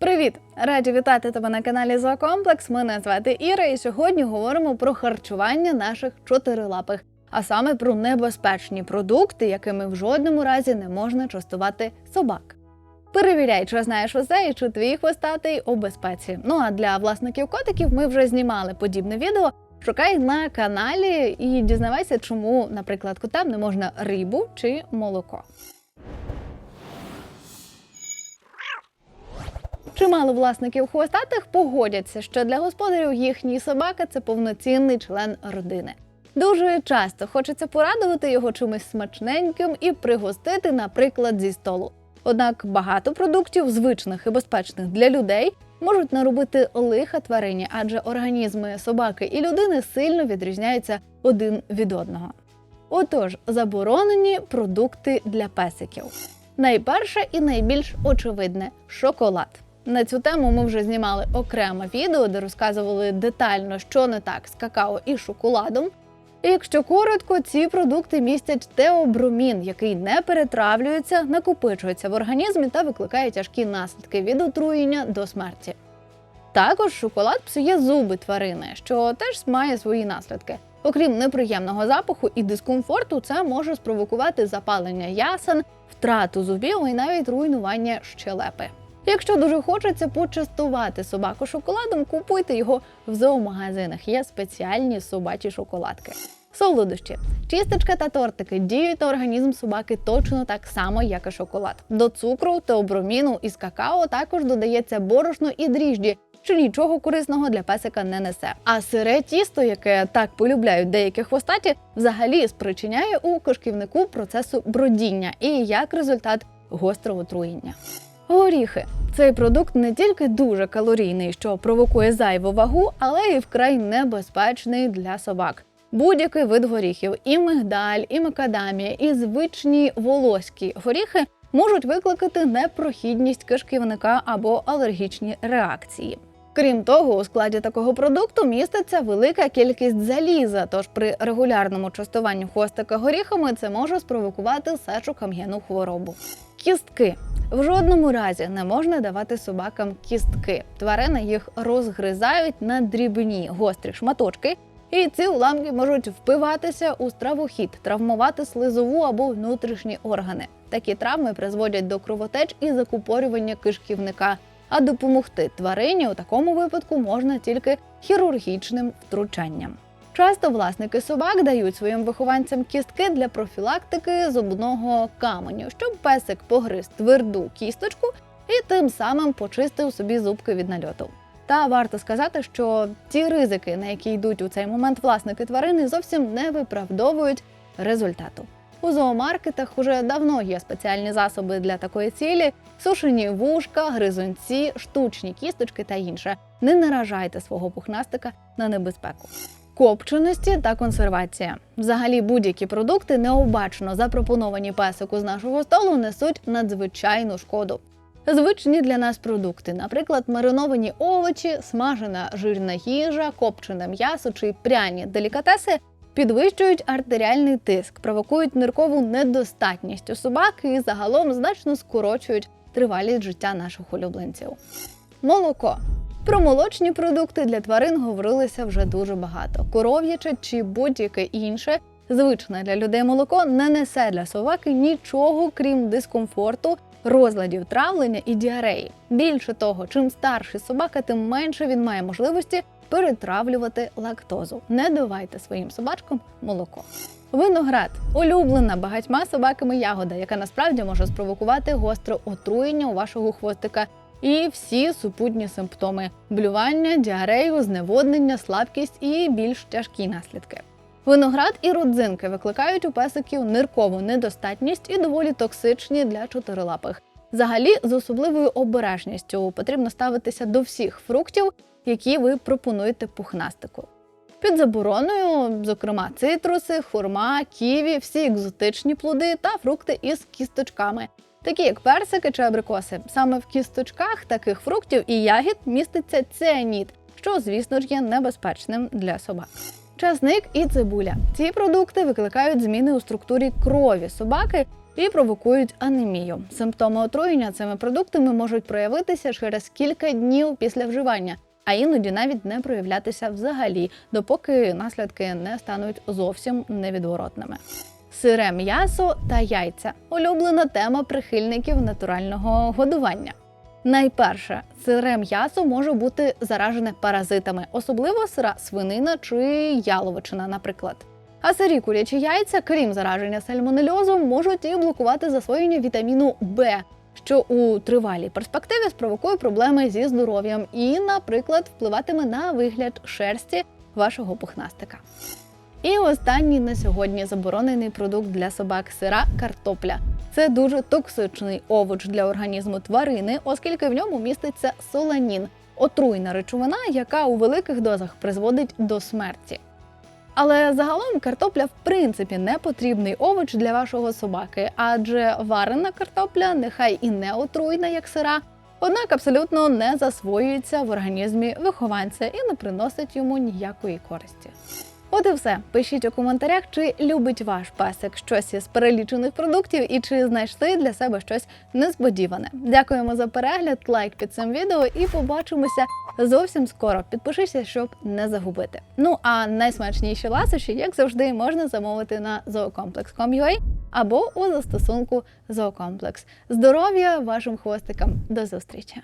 Привіт! Раді вітати тебе на каналі Зоокомплекс. Мене звати Іра, і сьогодні говоримо про харчування наших чотирилапих, а саме про небезпечні продукти, якими в жодному разі не можна частувати собак. Перевіряй, чи знаєш усе і чи твій хвостатий у безпеці. Ну а для власників котиків ми вже знімали подібне відео. Шукай на каналі і дізнавайся, чому, наприклад, котам не можна рибу чи молоко. Чимало власників хвостатих погодяться, що для господарів їхній собака це повноцінний член родини. Дуже часто хочеться порадувати його чимось смачненьким і пригостити, наприклад, зі столу. Однак багато продуктів, звичних і безпечних для людей, можуть наробити лиха тварині, адже організми собаки і людини сильно відрізняються один від одного. Отож, заборонені продукти для песиків. Найперше і найбільш очевидне шоколад. На цю тему ми вже знімали окреме відео, де розказували детально, що не так з какао і шоколадом. І якщо коротко, ці продукти містять теобромін, який не перетравлюється, накопичується в організмі та викликає тяжкі наслідки від отруєння до смерті. Також шоколад псує зуби тварини, що теж має свої наслідки. Окрім неприємного запаху і дискомфорту, це може спровокувати запалення ясен, втрату зубів і навіть руйнування щелепи. Якщо дуже хочеться почастувати собаку шоколадом, купуйте його в зоомагазинах. Є спеціальні собачі шоколадки. Солодощі, чисточка та тортики діють на організм собаки точно так само, як і шоколад. До цукру, теоброміну із какао також додається борошно і дріжджі, що нічого корисного для песика не несе. А сире тісто, яке так полюбляють деякі хвостаті, взагалі спричиняє у кишківнику процесу бродіння і як результат гострого отруєння. Горіхи. Цей продукт не тільки дуже калорійний, що провокує зайву вагу, але й вкрай небезпечний для собак. Будь-який вид горіхів, і мигдаль, і макадамія, і звичні волоські горіхи можуть викликати непрохідність кишківника або алергічні реакції. Крім того, у складі такого продукту міститься велика кількість заліза, тож при регулярному частуванні хвостика горіхами це може спровокувати сечокам'яну хворобу. Кістки в жодному разі не можна давати собакам кістки. Тварини їх розгризають на дрібні гострі шматочки, і ці уламки можуть впиватися у стравохід, травмувати слизову або внутрішні органи. Такі травми призводять до кровотеч і закупорювання кишківника. А допомогти тварині у такому випадку можна тільки хірургічним втручанням. Часто власники собак дають своїм вихованцям кістки для профілактики зубного каменю, щоб песик погриз тверду кісточку і тим самим почистив собі зубки від нальоту. Та варто сказати, що ті ризики, на які йдуть у цей момент власники тварини, зовсім не виправдовують результату. У зоомаркетах уже давно є спеціальні засоби для такої цілі: сушені вушка, гризунці, штучні кісточки та інше. Не наражайте свого пухнастика на небезпеку. Копченості та консервація. Взагалі, будь-які продукти, необачно запропоновані песику з нашого столу, несуть надзвичайну шкоду. Звичні для нас продукти, наприклад, мариновані овочі, смажена жирна їжа, копчене м'ясо чи пряні делікатеси, підвищують артеріальний тиск, провокують ниркову недостатність у собаки і загалом значно скорочують тривалість життя наших улюбленців. Молоко. Про молочні продукти для тварин говорилося вже дуже багато. Коров'яче чи будь-яке інше звичне для людей молоко не несе для собаки нічого, крім дискомфорту, розладів травлення і діареї. Більше того, чим старший собака, тим менше він має можливості перетравлювати лактозу. Не давайте своїм собачкам молоко. Виноград улюблена багатьма собаками ягода, яка насправді може спровокувати гостре отруєння у вашого хвостика і всі супутні симптоми блювання, діарею, зневоднення, слабкість і більш тяжкі наслідки. Виноград і родзинки викликають у песиків ниркову недостатність і доволі токсичні для чотирилапих. Взагалі, з особливою обережністю потрібно ставитися до всіх фруктів, які ви пропонуєте пухнастику. Під забороною, зокрема, цитруси, хурма, ківі, всі екзотичні плоди та фрукти із кісточками, такі як персики чи абрикоси. Саме в кісточках таких фруктів і ягід міститься цианіт, що, звісно ж, є небезпечним для собак. Часник і цибуля. Ці продукти викликають зміни у структурі крові собаки і провокують анемію. Симптоми отруєння цими продуктами можуть проявитися через кілька днів після вживання, а іноді навіть не проявлятися взагалі, допоки наслідки не стануть зовсім невідворотними. Сире м'ясо та яйця улюблена тема прихильників натурального годування. Найперше, сире м'ясо може бути заражене паразитами, особливо сира свинина чи яловичина, наприклад. А сирі курячі яйця, крім зараження сальмонельозом, можуть і блокувати засвоєння вітаміну Б, що у тривалій перспективі спровокує проблеми зі здоров'ям і, наприклад, впливатиме на вигляд шерсті вашого пухнастика. І останній на сьогодні заборонений продукт для собак сира картопля. Це дуже токсичний овоч для організму тварини, оскільки в ньому міститься соланін отруйна речовина, яка у великих дозах призводить до смерті. Але загалом картопля в принципі не потрібний овоч для вашого собаки, адже варена картопля, нехай і не отруйна, як сира, однак абсолютно не засвоюється в організмі вихованця і не приносить йому ніякої користі. От і все. Пишіть у коментарях, чи любить ваш песик щось із перелічених продуктів і чи знайшли для себе щось несподіване. Дякуємо за перегляд, лайк під цим відео і побачимося зовсім скоро. Підпишися, щоб не загубити. Ну а найсмачніші ласощі, як завжди, можна замовити на zoocomplex.com.ua або у застосунку Зоокомплекс. Здоров'я вашим хвостикам! До зустрічі!